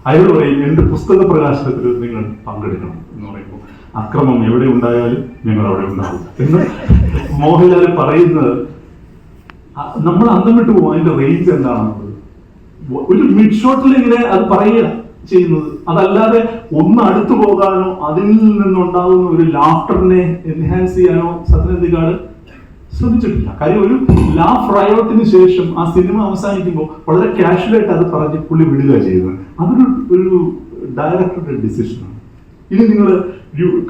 അയാൾ പറയും എന്റെ പുസ്തക പ്രകാശനത്തിൽ നിങ്ങൾ പങ്കെടുക്കണം എന്ന് പറയുമ്പോൾ അക്രമം എവിടെ ഉണ്ടായാലും ഞങ്ങൾ അവിടെ ഉണ്ടാവും എന്ന് മോഹൻലാൽ പറയുന്നത്. നമ്മൾ അന്തം വിട്ടു പോകും അതിന്റെ റേഞ്ച് എന്താണെന്നുള്ളത്. ഒരു മിഡ് ഷോട്ടിൽ ഇങ്ങനെ അത് പറയുക. ചെയ്യുന്നത്. അതല്ലാതെ ഒന്ന് അടുത്തു പോകാനോ അതിൽ നിന്നുണ്ടാകുന്ന ഒരു ലാഫ്റ്ററിനെ എൻഹാൻസ് ചെയ്യാനോ സത്യനന്ദിക്കാട് ശ്രദ്ധിച്ചിട്ടില്ല കാര്യം ഒരു ലാഫ് റയോട്ടിന് ശേഷം ആ സിനിമ അവസാനിക്കുമ്പോൾ വളരെ കാഷ്വലായിട്ട് അത് പറഞ്ഞ് പുള്ളി വിടുക ചെയ്യുന്നത്. അതൊരു ഒരു ഡയറക്ടറുടെ ഡിസിഷനാണ് ഇനി നിങ്ങൾ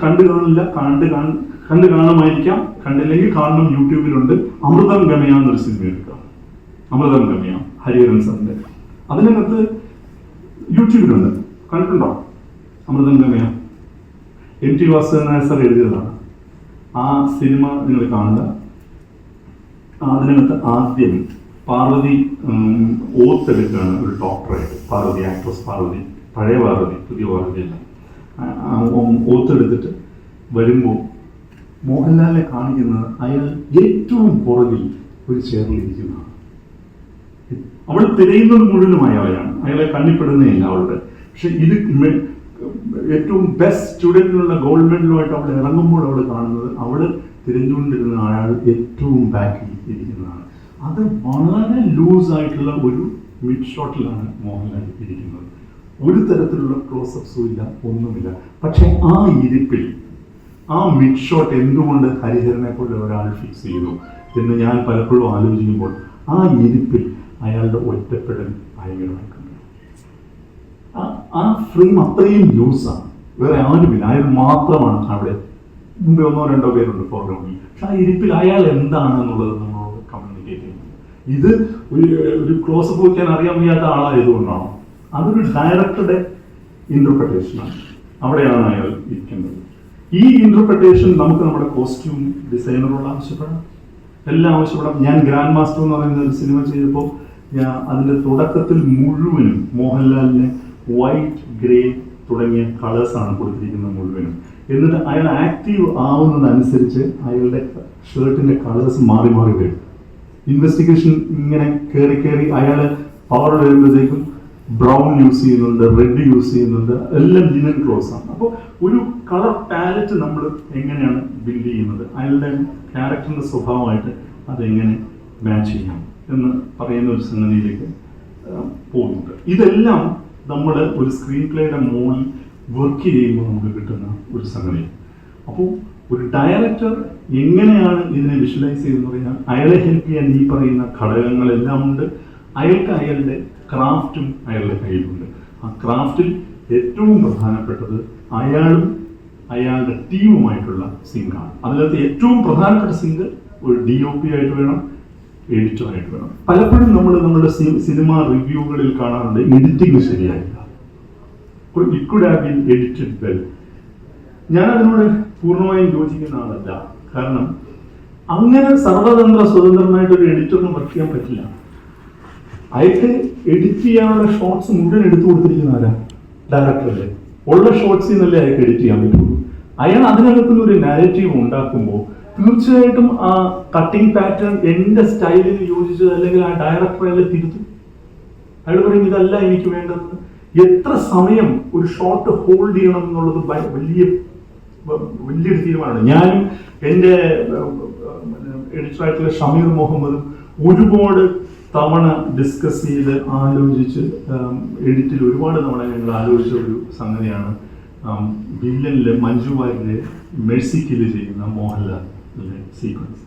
കണ്ടു കാണില്ല കണ്ട് കാണ- കണ്ട് കാണുമായിരിക്കാം. കണ്ടില്ലെങ്കിൽ കാണണം യൂട്യൂബിലുണ്ട്. അമൃതം ഗമയ എന്നൊരു സിനിമ എടുക്കാം. അമൃതം ഗമയ ഹരിഹരൻ സാറിന്റെ. അതിനകത്ത് യൂട്യൂബിലുണ്ട്. കണ്ടിട്ടുണ്ടോ? Amrutham Gamaya M T Vasudevan Nair sir എഴുതിയതാണ്. ആ സിനിമ നിങ്ങൾ കാണുക. അതിനകത്ത് ആദ്യം പാർവതി ഉം, ഓത്തെടുക്കുകയാണ് ഒരു ഡോക്ടറായിട്ട് പാർവതി ആക്ട്രസ് പാർവതി. പഴയ പാർവതി പുതിയ പാർവതി അല്ല. ആ, ആ, ഉം, ഓത്തെടുത്തിട്ട് വരുമ്പോൾ മോഹൻലാലിനെ കാണിക്കുന്നത് അയാൾ ഏറ്റവും പുറകിൽ ഒരു ചെയറിൽ ഇരിക്കുന്നതാണ്. അവൾ തിരയുന്നത് മുഴുവനും അയാളെയാണ് അയാളെ കണ്ണിപ്പെടുന്നേയില്ല അവളുടെ. പക്ഷെ ഇത് ഏറ്റവും ബെസ്റ്റ് സ്റ്റുഡന്റിനുള്ള ഗോൾഡ് മെഡലുമായിട്ട് അവൾ ഇറങ്ങുമ്പോൾ അവൾ കാണുന്നത് അവൾ തിരഞ്ഞുകൊണ്ടിരുന്ന അയാൾ ഏറ്റവും ബാക്കിൽ ഇരിക്കുന്നതാണ്. അത് വളരെ ലൂസ് ആയിട്ടുള്ള ഒരു മിഡ് ഷോട്ടിലാണ് മോഹൻലാൽ ഇരിക്കുന്നത്. ഒരു തരത്തിലുള്ള ക്ലോസപ്സും ഇല്ല ഒന്നുമില്ല. പക്ഷെ ആ ഇരിപ്പിൽ ആ മിഡ് ഷോട്ട് എന്തുകൊണ്ട് ഹരിഹരനെ പോലെ ഒരാൾ ഫിക്സ് ചെയ്തു എന്ന് ഞാൻ പലപ്പോഴും ആലോചിക്കുമ്പോൾ ആ ഇരിപ്പിൽ അയാളുടെ ഒറ്റപ്പെടൽ ഭയങ്കരമായിട്ടുണ്ട് ആ- ഫ്രെയിം അത്രയും ലൂസാണ് വേറെ ആരുമില്ല. അയാൾ മാത്രമാണ് അവിടെ മുമ്പേ ഒന്നോ രണ്ടോ പേരുണ്ട് ഫോർഗ്രൗണ്ടിൽ പക്ഷെ ആ ഇരിപ്പിൽ അയാൾ എന്താണ് എന്നുള്ളത് നമ്മളോട് കമ്മ്യൂണിക്കേറ്റ് ചെയ്യുന്നത്. ഇത് ഒരു ഒരു ക്ലോസപ്പ് വയ്ക്കാൻ അറിയാൻ വയ്യാത്ത ആളായതുകൊണ്ടാണോ. അതൊരു ഡയറക്ടറുടെ ഇന്റർപ്രിട്ടേഷനാണ് അവിടെയാണ് അയാൾ ഇരിക്കുന്നത്. ഈ ഇന്റർപ്രിട്ടേഷൻ നമുക്ക് നമ്മുടെ കോസ്റ്റ്യൂം ഡിസൈനറോട് ആവശ്യപ്പെടാം. എല്ലാം ആവശ്യപ്പെടാം. ഞാൻ ഗ്രാൻഡ് മാസ്റ്റർ എന്ന് പറയുന്ന ഒരു സിനിമ ചെയ്തപ്പോൾ ഞാൻ അതിന്റെ തുടക്കത്തിൽ മുഴുവനും മോഹൻലാലിന് വൈറ്റ് ഗ്രേ തുടങ്ങിയ കളേഴ്സാണ് കൊടുത്തിരിക്കുന്നത് മുഴുവനും. എന്നിട്ട് അയാൾ ആക്റ്റീവ് ആവുന്നതനുസരിച്ച് അയാളുടെ ഷർട്ടിന്റെ കളേഴ്സ് മാറി മാറി വരും. ഇൻവെസ്റ്റിഗേഷൻ ഇങ്ങനെ കയറി കയറി അയാൾ പവർ വരുമ്പോഴത്തേക്കും ബ്രൗൺ യൂസ് ചെയ്യുന്നുണ്ട് റെഡ് യൂസ് ചെയ്യുന്നുണ്ട് എല്ലാം ലിനൻ ക്ലോസ് ആണ്. അപ്പോൾ ഒരു കളർ പാലറ്റ് നമ്മൾ എങ്ങനെയാണ് ബിൽഡ് ചെയ്യുന്നത്? അയാളുടെ ക്യാരക്ടറിന്റെ സ്വഭാവമായിട്ട് അതെങ്ങനെ മാച്ച് ചെയ്യാം? എന്ന് പറയുന്ന ഒരു സംഗതിയിലേക്ക് പോകുന്നുണ്ട്. ഇതെല്ലാം നമ്മൾ ഒരു സ്ക്രീൻ പ്ലേയുടെ മുകളിൽ വർക്ക് ചെയ്യുമ്പോൾ നമുക്ക് കിട്ടുന്ന ഒരു സംഗതിയാണ് അപ്പോൾ ഒരു ഡയറക്ടർ എങ്ങനെയാണ് ഇതിനെ വിഷ്വലൈസ് ചെയ്യുന്നത് പറഞ്ഞാൽ അയാളെ ഹെൽപ്പ് ചെയ്യാൻ ഈ പറയുന്ന ഘടകങ്ങളെല്ലാം ഉണ്ട്. അയാൾക്ക് അയാളുടെ ക്രാഫ്റ്റും അയാളുടെ കയ്യിലുണ്ട്. ആ ക്രാഫ്റ്റിൽ ഏറ്റവും പ്രധാനപ്പെട്ടത് അയാളും അയാളുടെ ടീമുമായിട്ടുള്ള സിങ്കാണ് അതിനകത്ത് ഏറ്റവും പ്രധാനപ്പെട്ട സിങ്ക് ഒരു ഡി ഒ പി ആയിട്ട് വേണം എഡിറ്ററായിട്ട് വേണം. പലപ്പോഴും നമ്മൾ നമ്മുടെ സിനിമ റിവ്യൂകളിൽ കാണാറുണ്ട് എഡിറ്റിംഗ് ശരിയായില്ല. It could have edited well ഞാൻ അതിനോട് പൂർണമായും യോജിക്കുന്ന ആളല്ല. കാരണം അങ്ങനെ സർവതന്ത്ര സ്വതന്ത്രമായിട്ട് ഒരു എഡിറ്ററിന് വർക്ക് ചെയ്യാൻ പറ്റില്ല. അയാൾക്ക് എഡിറ്റ് ചെയ്യാനുള്ള ഷോർട്സ് മുഴുവൻ എടുത്തു കൊടുത്തിരിക്കുന്ന ആരാ? ഡയറക്ടറല്ലേ ഉള്ള ഷോർട്സിൽ നിന്നല്ലേ അയാൾക്ക് എഡിറ്റ് ചെയ്യാൻ പറ്റുള്ളൂ. അയാൾ അതിനകത്തുനിന്ന് ഒരു നാരറ്റീവ് ഉണ്ടാക്കുമ്പോൾ തീർച്ചയായിട്ടും ആ കട്ടിംഗ് പാറ്റേൺ എന്റെ സ്റ്റൈലിൽ യോജിച്ചത് അല്ലെങ്കിൽ ആ ഡയറക്ടർ അയാളെ തിരുത്തും. അയാൾ പറയും ഇതല്ല എനിക്ക് വേണ്ടത്. എത്ര സമയം ഒരു ഷോർട്ട് ഹോൾഡ് ചെയ്യണം എന്നുള്ളത് വലിയ വലിയൊരു തീരുമാനമാണ്. ഞാനും എന്റെ എഡിറ്ററായിട്ടുള്ള ഷമീർ മുഹമ്മദും ഒരുപാട് തവണ ഡിസ്കസ് ചെയ്ത് ആലോചിച്ച് എഡിറ്റിൽ ഒരുപാട് തവണ ഞങ്ങൾ ആലോചിച്ച ഒരു സംഗതിയാണ് വില്ലനിൽ മഞ്ജു മെഴ്സിക്കിൽ ചെയ്യുന്ന മോഹൻലാൽ. സീക്വൻസ്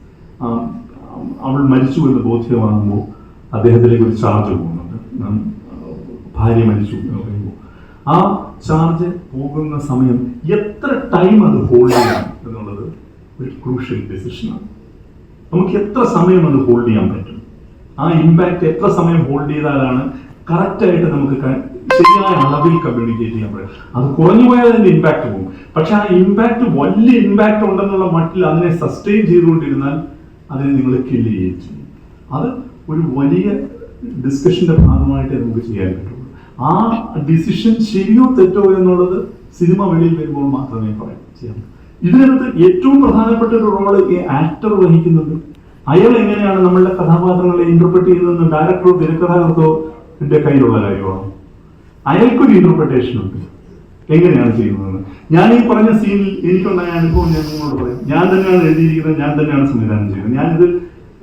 അവൾ മരിച്ചു എന്ന് ബോധ്യമാകുമ്പോൾ അദ്ദേഹത്തിലേക്ക് ഒരു ചാർജ് പോകുന്നുണ്ട്. ഭാര്യ മരിച്ചു എന്ന് പറയുമ്പോൾ. ആ ചാർജ് പോകുന്ന സമയം എത്ര ടൈം അത് ഹോൾഡ് ചെയ്യാം എന്നുള്ളത് ഒരു ക്രൂഷ്യൽ ഡെസിഷനാണ് നമുക്ക് എത്ര സമയം അത് ഹോൾഡ് ചെയ്യാൻ പറ്റും? ആ ഇമ്പാക്ട് എത്ര സമയം ഹോൾഡ് ചെയ്താലാണ് കറക്റ്റായിട്ട് നമുക്ക് ശരിയായ അളവിൽ കമ്മ്യൂണിക്കേറ്റ് ചെയ്യാൻ പറ്റും അത് കുറഞ്ഞു പോയാൽ അതിന്റെ ഇമ്പാക്ട് പോകും. പക്ഷെ ആ ഇമ്പാക്ട് വലിയ ഇമ്പാക്ട് ഉണ്ടെന്നുള്ള മട്ടിൽ അതിനെ സസ്റ്റെയിൻ ചെയ്തുകൊണ്ടിരുന്നാൽ അതിനെ നിങ്ങൾ കില്ല് ചെയ്യുകയും ചെയ്യും. അത് ഒരു വലിയ ഡിസ്കഷന്റെ ഭാഗമായിട്ട് നമുക്ക് ചെയ്യാൻ പറ്റുള്ളൂ. ആ ഡിസിഷൻ ശരിയോ തെറ്റോ എന്നുള്ളത് സിനിമ വെളിയിൽ വരുമ്പോൾ മാത്രമേ പറയാൻ പറ്റൂ. ഇതിനകത്ത് ഏറ്റവും പ്രധാനപ്പെട്ട ഒരു റോൾ ഈ ആക്ടർ വഹിക്കുന്നത്. അയാൾ എങ്ങനെയാണ് നമ്മളുടെ കഥാപാത്രങ്ങളെ ഇന്റർപ്രറ്റ് ചെയ്യുന്നതെന്ന് ഡയറക്ടറോ തിരക്കഥാകൃത്തോ കയ്യിലുള്ള കാര്യമാണ്? അയാൾക്കൊരു ഇന്റർപ്രിട്ടേഷൻ ഉണ്ട്. എങ്ങനെയാണ് ചെയ്യുന്നത്? ഞാൻ ഈ പറഞ്ഞ സീനിൽ എനിക്കുണ്ടായ അനുഭവം ഞാൻ നിങ്ങളോട് പറയും. ഞാൻ തന്നെയാണ് എഴുതിയിരിക്കുന്നത് ഞാൻ തന്നെയാണ് സംവിധാനം ചെയ്യുന്നത്. ഞാനിത്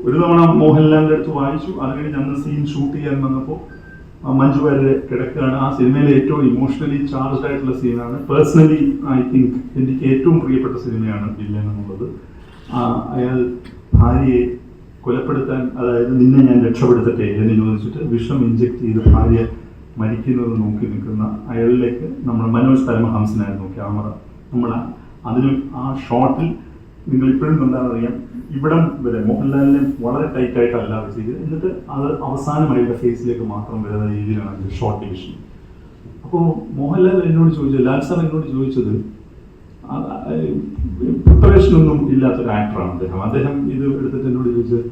ഒരു തവണ മോഹൻലാലിന്റെ അടുത്ത് വായിച്ചു. അത് കഴിഞ്ഞ് അന്ന് സീൻ ഷൂട്ട് ചെയ്യാൻ വന്നപ്പോൾ മഞ്ജു വാര്യർ കിടക്കുകയാണ് ആ സിനിമയിലെ ഏറ്റവും ഇമോഷണലി ചാർജ്ഡ് ആയിട്ടുള്ള സീനാണ് പേഴ്സണലി ഐ തിങ്ക് എനിക്ക് ഏറ്റവും പ്രിയപ്പെട്ട സിനിമയാണ് വില്ലൻ എന്നുള്ളത്. അയാൾ ഭാര്യയെ കൊലപ്പെടുത്താൻ അതായത് നിന്നെ ഞാൻ രക്ഷപ്പെടുത്തട്ടെ എന്ന് ചോദിച്ചിട്ട് വിഷം ഇഞ്ചക്ട് ചെയ്ത് ഭാര്യ മരിക്കുന്നത് നോക്കി നിൽക്കുന്ന അയാളിലേക്ക് നമ്മൾ മനോജ് പരമഹംസനായിരുന്നു ക്യാമറ നമ്മൾ അതിന് ആ ഷോട്ടിൽ നിങ്ങൾ ഇപ്പോഴും കണ്ടാൽ അറിയാം ഇവിടം വരെ മോഹൻലാലിനെ വളരെ ടൈറ്റ് ആയിട്ടല്ല ചെയ്ത് എന്നിട്ട് അത് അവസാനമായിട്ട് ഫേസിലേക്ക് മാത്രം വരുന്ന രീതിയിലാണ് ഷോർട്ട് ഡിവിഷൻ അപ്പോൾ മോഹൻലാൽ എന്നോട് ചോദിച്ചത് ലാൽ സാർ എന്നോട് ചോദിച്ചത് പ്രിപ്പറേഷൻ ഒന്നും ഇല്ലാത്തൊരു ആക്ടറാണ് അദ്ദേഹം. അദ്ദേഹം ഇത് എടുത്തിട്ട് എന്നോട് ചോദിച്ചത്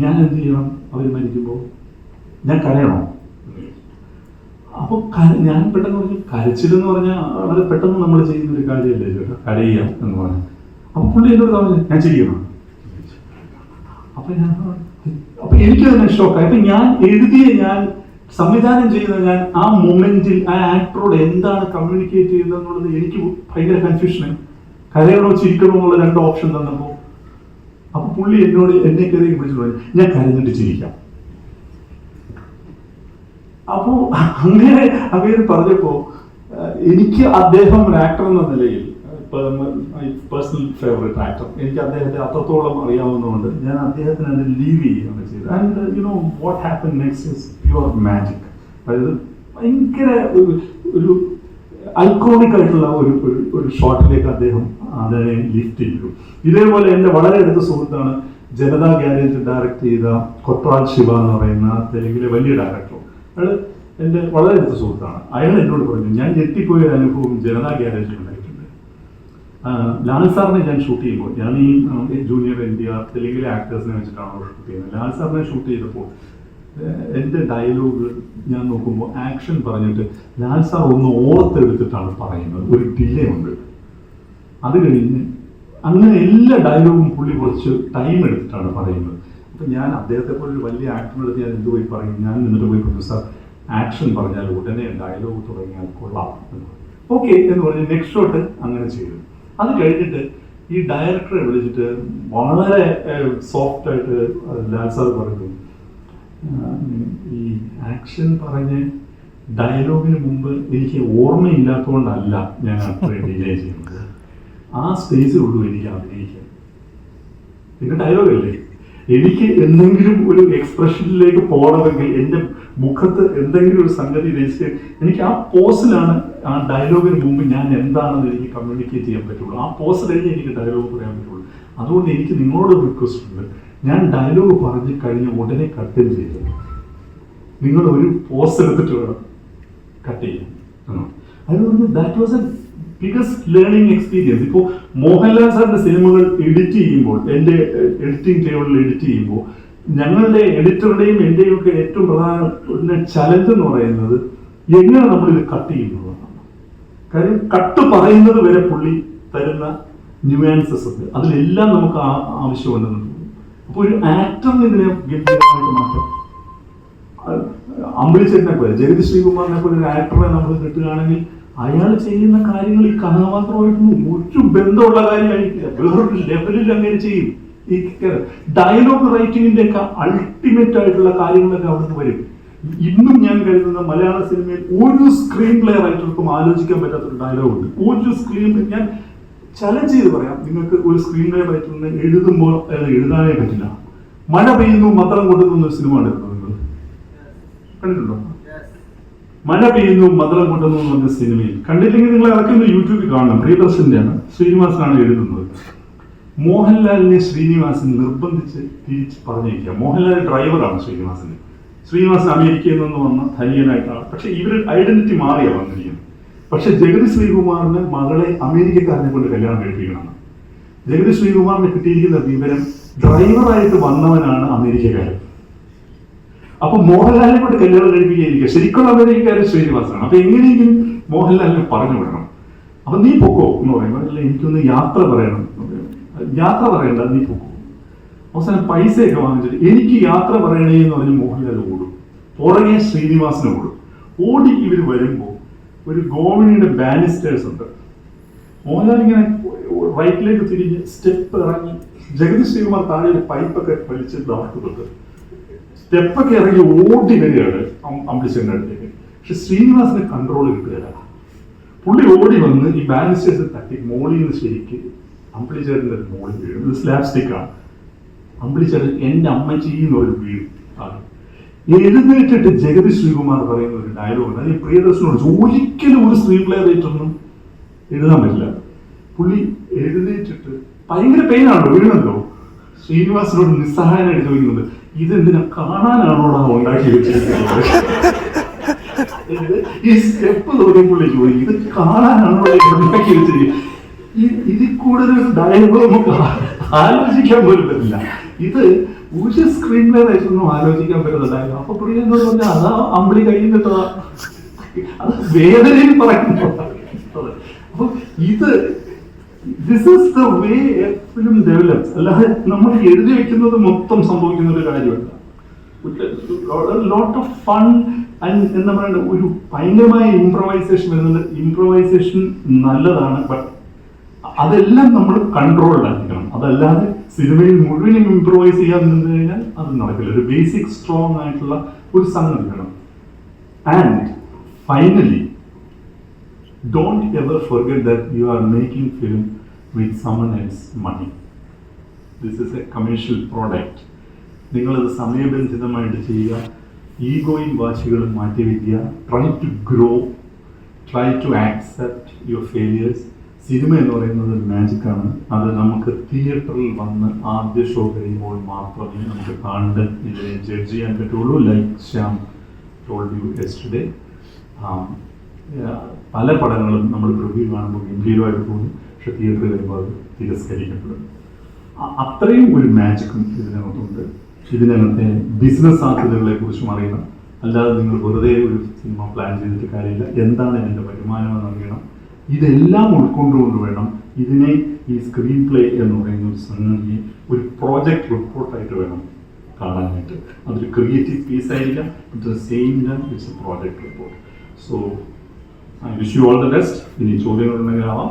ഞാൻ എന്ത് ചെയ്യണം? അവർ മരിക്കുമ്പോൾ ഞാൻ കരയണോ? അപ്പോൾ ഞാൻ പെട്ടെന്ന് പറഞ്ഞു കരച്ചിലെന്ന് പറഞ്ഞാൽ വളരെ പെട്ടെന്ന് നമ്മൾ ചെയ്യുന്ന ഒരു കാര്യമല്ലേ ചേട്ടാ കരയുക എന്ന് പറഞ്ഞു. അപ്പൊ പുള്ളി എന്നോട് പറഞ്ഞു ഞാൻ ചെയ്യണം അപ്പൊ ഞാൻ അപ്പൊ എനിക്ക് തന്നെ ഷോക്കായി. അപ്പൊ ഞാൻ എഴുതിയ ഞാൻ സംവിധാനം ചെയ്യുന്ന ഞാൻ ആ മൊമെന്റിൽ ആ ആക്ടറോട് എന്താണ് കമ്മ്യൂണിക്കേറ്റ് ചെയ്യുന്നത് എനിക്ക് ഭയങ്കര കൺഫ്യൂഷനായി കരയണോ ചിരിക്കണോ എന്നുള്ള രണ്ട് ഓപ്ഷൻ തന്നപ്പോ അപ്പൊ പുള്ളി എന്നോട് എന്നെ കയറി വിളിച്ചു പറഞ്ഞു ഞാൻ കരഞ്ഞിട്ട് ചിരിക്കാം. അപ്പോ അങ്ങനെ അങ്ങനെ പറഞ്ഞപ്പോൾ എനിക്ക് അദ്ദേഹം ഒരു ആക്ടർ എന്ന നിലയിൽ പേഴ്സണൽ ഫേവറേറ്റ് ആക്ടർ എനിക്ക് അദ്ദേഹത്തെ അത്രത്തോളം അറിയാവുന്നതുകൊണ്ട് ഞാൻ അദ്ദേഹത്തിന് അത് ലീവ് ചെയ്യുകയാണ് ചെയ്തത്. And you know what happen next is pure magic അതായത് ഭയങ്കര ഒരു ഒരു ഐക്കോണിക് ആയിട്ടുള്ള ഒരു ഒരു ഷോട്ടിലേക്ക് അദ്ദേഹം അതിനെ ലിഫ്റ്റ് ചെയ്തു. ഇതേപോലെ എന്റെ വളരെ അടുത്ത സുഹൃത്താണ് ജനതാ ഗ്യാരേജ് ഡയറക്റ്റ് ചെയ്ത കൊട്രാൽ ശിവ എന്ന് പറയുന്ന തെലുങ്കിലെ വലിയ ഡയറക്ടർ അയാൾ എന്റെ വളരെ അടുത്ത സുഹൃത്താണ്. അയാൾ എന്നോട് പറഞ്ഞു ഞാൻ ഞെട്ടിപ്പോയ ഒരു അനുഭവം ജനതാ ഗ്യാരേജിൽ ഉണ്ടായിട്ടുണ്ട്. ലാൽ സാറിനെ ഞാൻ ഷൂട്ട് ചെയ്യുമ്പോൾ ഞാൻ ഈ ജൂനിയർ ഇന്ത്യ തെലുങ്കിലെ ആക്ടേഴ്സിനെ വെച്ചിട്ടാണ് ഷൂട്ട് ചെയ്യുന്നത്. ലാൽ സാറിനെ ഷൂട്ട് ചെയ്തപ്പോൾ എന്റെ ഡയലോഗ് ഞാൻ നോക്കുമ്പോൾ ആക്ഷൻ പറഞ്ഞിട്ട് ലാൽ സാർ ഒന്ന് ഓർത്തെടുത്തിട്ടാണ് പറയുന്നത്. ഒരു ഡിലേ ഉണ്ട്. അത് കഴിഞ്ഞ് അങ്ങനെ എല്ലാ ഡയലോഗും പുള്ളി കുറച്ച് ടൈം എടുത്തിട്ടാണ് പറയുന്നത്. അപ്പൊ ഞാൻ അദ്ദേഹത്തെ പോലെ ഒരു വലിയ എടുത്ത് ഞാൻ എന്ത് പോയി പറയും? ഞാൻ നിന്നിട്ട് പോയി പ്രൊഫസർ ആക്ഷൻ പറഞ്ഞാൽ ഉടനെ ഡയലോഗ് തുടങ്ങിയാൽ കൊള്ളാം ഓക്കെ എന്ന് പറഞ്ഞ് നെക്സ്റ്റ് ഷോട്ട് അങ്ങനെ ചെയ്തു. അത് കഴിഞ്ഞിട്ട് ഈ ഡയറക്ടറെ വിളിച്ചിട്ട് വളരെ സോഫ്റ്റ് ആയിട്ട് ലാൽ സാർ ഈ ആക്ഷൻ പറഞ്ഞ് ഡയലോഗിന് മുമ്പ് എനിക്ക് ഓർമ്മയില്ലാത്തതുകൊണ്ടല്ല ഞാൻ അത്രയും ഡിലേ ചെയ്യുന്നത്. ആ സ്പേസ് ഉള്ളൂ എനിക്ക് അഭിനയിക്കാൻ. പിന്നെ ഡയലോഗ് അല്ലേ എനിക്ക് എന്തെങ്കിലും ഒരു എക്സ്പ്രഷനിലേക്ക് പോകണമെങ്കിൽ എന്റെ മുഖത്ത് എന്തെങ്കിലും ഒരു സംഗതി രജിസ്റ്റർ എനിക്ക് ആ പോസിലാണ് ആ ഡയലോഗിന് മുമ്പ് ഞാൻ എന്താണെന്ന് എനിക്ക് കമ്മ്യൂണിക്കേറ്റ് ചെയ്യാൻ പറ്റുള്ളൂ. ആ പോസ് കഴിഞ്ഞ് എനിക്ക് ഡയലോഗ് പറയാൻ പറ്റുള്ളൂ. അതുകൊണ്ട് എനിക്ക് നിങ്ങളോട് റിക്വസ്റ്റ് ഉണ്ട്. ഞാൻ ഡയലോഗ് പറഞ്ഞ് കഴിഞ്ഞ് ഉടനെ കട്ട് ചെയ്ത് നിങ്ങൾ ഒരു പോസ് എടുത്തിട്ട് വേണം കട്ട് ചെയ്യാൻ. അത് പറഞ്ഞു that was a biggest learning experience ഇപ്പോൾ മോഹൻലാൽ സാറിന്റെ സിനിമകൾ എഡിറ്റ് ചെയ്യുമ്പോൾ എന്റെ എഡിറ്റിംഗ് ടേബിളിൽ എഡിറ്റ് ചെയ്യുമ്പോൾ ഞങ്ങളുടെ എഡിറ്ററുടെയും എന്റെയും ഒക്കെ ഏറ്റവും പ്രധാന ചലഞ്ച് എന്ന് പറയുന്നത് എങ്ങനെ നമ്മൾ ഇത് കട്ട് ചെയ്യുന്നത് കാര്യം കട്ട് പറയുന്നത് വരെ പുള്ളി തരുന്ന ന്യൂയാൻസസ് ഉണ്ട് അതിലെല്ലാം നമുക്ക് ആവശ്യമുണ്ടെന്ന് അപ്പോൾ ഒരു ആക്ടറിന് ഇതിനെ ഗംഭീരമായിട്ട് മാറ്റാം അമ്പിളിച്ചേട്ടനെ പോലെ ജഗതി ശ്രീകുമാറിനെ പോലെ ഒരു ആക്ടറെ നമ്മൾ കിട്ടുകയാണെങ്കിൽ അയാൾ ചെയ്യുന്ന കാര്യങ്ങൾ ഈ കഥാപാത്രമായിട്ടൊന്നും ഒരു ബന്ധമുള്ള കാര്യമായിരിക്കില്ല വേറൊരു ലെവലിൽ അങ്ങനെ ചെയ്യും. ഈ ഡയലോഗ് റൈറ്റിങ്ങിന്റെ ഒക്കെ അൾട്ടിമേറ്റ് ആയിട്ടുള്ള കാര്യങ്ങളൊക്കെ അവിടുന്ന് വരും. ഇന്നും ഞാൻ കരുതുന്ന മലയാള സിനിമയിൽ ഒരു സ്ക്രീൻ പ്ലേ റൈറ്റർക്കും ആലോചിക്കാൻ പറ്റാത്തൊരു ഡയലോഗ് ഉണ്ട്. ഒരു സ്ക്രീൻ ഞാൻ ചലഞ്ച് ചെയ്ത് പറയാം. നിങ്ങൾക്ക് ഒരു സ്ക്രീൻ പ്ലേ റൈറ്ററിന് എഴുതുമ്പോൾ എഴുതാനേ പറ്റില്ല. മഴ പെയ്യുന്നു മന്ത്രം കൊണ്ടുവന്ന ഒരു സിനിമ ഉണ്ടായിരുന്നു നിങ്ങൾ? കണ്ടിട്ടുണ്ടോ? മഴ പെയ്യുന്നു മധുരം കൊണ്ടുവന്നു എന്ന് പറഞ്ഞ സിനിമയിൽ. കണ്ടില്ലെങ്കിൽ നിങ്ങൾ അതൊക്കെ ഒന്ന് യൂട്യൂബിൽ കാണണം. പ്രിയദർശന്റെയാണ്. ശ്രീനിവാസനാണ് എഴുതുന്നത്. മോഹൻലാലിനെ ശ്രീനിവാസൻ നിർബന്ധിച്ച് തിരിച്ച് പറഞ്ഞിരിക്കുക. മോഹൻലാൽ ഡ്രൈവറാണ് ശ്രീനിവാസന്. ശ്രീനിവാസൻ അമേരിക്കയിൽ നിന്ന് വന്ന ധനിയനായിട്ടാണ് പക്ഷെ ഇവർ ഐഡന്റിറ്റി മാറിയാ വന്നിരിക്കുന്നത്. പക്ഷെ ജഗതി ശ്രീകുമാറിന് മകളെ അമേരിക്കക്കാരനെ കൊണ്ട് കല്യാണം കഴിപ്പിക്കണം ജഗതി ശ്രീകുമാറിന് കിട്ടിയിരിക്കുന്ന വിവരം ഡ്രൈവറായിട്ട് വന്നവനാണ് അമേരിക്കക്കാരൻ. അപ്പൊ മോഹൻലാലിനെ കൊണ്ട് കല്യാണം കഴിപ്പിക്കാതിരിക്കുക ശരിക്കുള്ള അമേരിക്കക്കാരൻ ശ്രീനിവാസനാണ്. അപ്പൊ എങ്ങനെയെങ്കിലും മോഹൻലാലിനെ പറഞ്ഞു വിടണം. അപ്പൊ നീ പൊക്കോ എന്ന് പറയുമ്പോൾ അല്ല എനിക്കൊന്ന് യാത്ര പറയണം. യാത്ര പറയണ്ട നീ പൊക്കോ. അവസാനം പൈസയൊക്കെ വാങ്ങിച്ചിട്ട് എനിക്ക് യാത്ര പറയണേ എന്ന് പറഞ്ഞ് മോഹൻലാൽ ഓടും. പുറകെ ശ്രീനിവാസന് ഓടും. ഓടി ഇവർ വരുമ്പോൾ ഒരു ഗോവണിയുടെ ബാനിസ്റ്റേഴ്സ് ഉണ്ട്. മോഹൻലാൽ ഇങ്ങനെ റൈറ്റിലേക്ക് തിരിഞ്ഞ് സ്റ്റെപ്പ് ഇറങ്ങി ജഗതി ശ്രീകുമാർ താഴെ പൈപ്പൊക്കെ വലിച്ച് നടക്കുന്നുണ്ട് സ്റ്റെപ്പൊക്കെ ഇറങ്ങി ഓടി വരികയാണ് അമ്പിളിച്ചേന്റെ അടുത്തേക്ക്. പക്ഷെ ശ്രീനിവാസിന് കൺട്രോൾ കിട്ടുകയില്ല പുള്ളി ഓടി വന്ന് ഈ ബാനിസ്റ്റേഴ്സ് തട്ടി മോളിൽ നിന്ന് ശരിക്ക് അമ്പിളിച്ചേട്ടന്റെ മോളിൽ വീഴും. ഇത് സ്ലാബ് സ്റ്റിക്കാണ് അമ്പിളിച്ചേട്ടൻ എന്റെ അമ്മച്ചി ഒരു വീഴും. ആണ് എഴുന്നേറ്റിട്ട് ജഗതി ശ്രീകുമാർ പറയുന്ന ഒരു ഡയലോഗ് ഈ പ്രിയദർശനോട് ഒരിക്കലും ഒരു സ്ക്രീൻ പ്ലേ റേറ്റൊന്നും എഴുതാൻ പറ്റില്ല. പുള്ളി എഴുന്നേറ്റിട്ട് ഭയങ്കര പെയിനാണല്ലോ വീഴുന്നല്ലോ ശ്രീനിവാസിനോട് നിസ്സഹായനായിട്ട് ചോദിക്കുന്നുണ്ട്. ഇതെന്തിനാ കാണാനാണോടാ ഉണ്ടാക്കി വെച്ചിരിക്കുന്നത്? ഈ സ്റ്റെപ്പ് തോന്നി പുള്ളി ചോദിക്കും ഇത് കാണാനാണോ ഉണ്ടാക്കി വെച്ചിരിക്കുന്നത്? ഇതിൽ കൂടുതൽ ഡയലോഗ് ആലോചിക്കാൻ പോലും പറ്റില്ല. ഇത് ഒരു സ്ക്രീൻ പ്ലേ ആയിട്ടൊന്നും ആലോചിക്കാൻ പറ്റുന്നുണ്ടായിരുന്നു അപ്പൊ പുള്ളി എന്ന് പറഞ്ഞാൽ അതാ അമ്പിളി കയ്യിൽ കിട്ടുക അത് വേദനയിൽ പറയുന്നു. അപ്പൊ ഇത് ദിസ് ഇസ് ദ വേ എപ്പോഴും ഡെവലപ്പ് അല്ലാതെ നമ്മൾ എഴുതി വെക്കുന്നത് മൊത്തം സംഭവിക്കുന്ന ഒരു കാര്യമല്ല ലോട്ട് ഓഫ് ഫൺ ആൻഡ് എന്താ പറയുക ഒരു ഭയങ്കരമായ ഇംപ്രവൈസേഷൻ വരുന്നുണ്ട്. ഇംപ്രവൈസേഷൻ നല്ലതാണ് ബട്ട് അതെല്ലാം നമ്മൾ കൺട്രോൾഡ് ആയിരിക്കണം അതല്ലാതെ സിനിമയിൽ മുഴുവനും ഇംപ്രവൈസ് ചെയ്യാൻ നിന്ന് കഴിഞ്ഞാൽ അത് നടക്കില്ല. ഒരു ബേസിക് സ്ട്രോങ് ആയിട്ടുള്ള ഒരു സംഗതി വേണം. And finally don't ever forget that you are making film with someone else's money. This is a commercial product. നിങ്ങളത് സമയബന്ധിതമായിട്ട് ചെയ്യുക. ഈഗോയും വാശികളും മാറ്റിവെക്കുക. Try to grow try to accept your failures cinema എന്ന് പറയുന്നത് മാജിക്കാണ് അത് നമുക്ക് തിയേറ്ററിൽ വന്ന് ആദ്യ ഷോ കഴിയുമ്പോൾ മാത്രമേ നമുക്ക് കണ്ട് ഇതിനെ ജഡ്ജ് ചെയ്യാൻ പറ്റുള്ളൂ. Like Shyam told you yesterday പല പടങ്ങളും നമ്മൾ റിവ്യൂ കാണുമ്പോൾ ഗംഭീരമായിട്ട് തോന്നും. പക്ഷെ തിയേറ്ററിൽ വരുമ്പോൾ അത് തിരസ്കരിക്കപ്പെടും അത്രയും ഒരു മാജിക്കും ഇതിനകത്തുണ്ട്. ഇതിനകത്തെ ബിസിനസ് സാധ്യതകളെ കുറിച്ചും അറിയണം. അല്ലാതെ നിങ്ങൾ വെറുതെ ഒരു സിനിമ പ്ലാൻ ചെയ്തിട്ട് കാര്യമില്ല. എന്താണ് ഇതിന്റെ വരുമാനം എന്നറിയണം ഇതെല്ലാം ഉൾക്കൊണ്ടുകൊണ്ട് വേണം ഇതിനെ ഈ സ്ക്രീൻ പ്ലേ എന്ന് പറയുന്ന ഒരു സംഗതിയെ ഒരു പ്രോജക്റ്റ് റിപ്പോർട്ടായിട്ട് വേണം കാണാനായിട്ട്. അതൊരു ക്രിയേറ്റീവ് പീസ് ആയിരിക്കാം. At the same time it's a project report so I wish you all the best ഇനി ചോദ്യങ്ങളുണ്ടെങ്കിൽ ആവാം.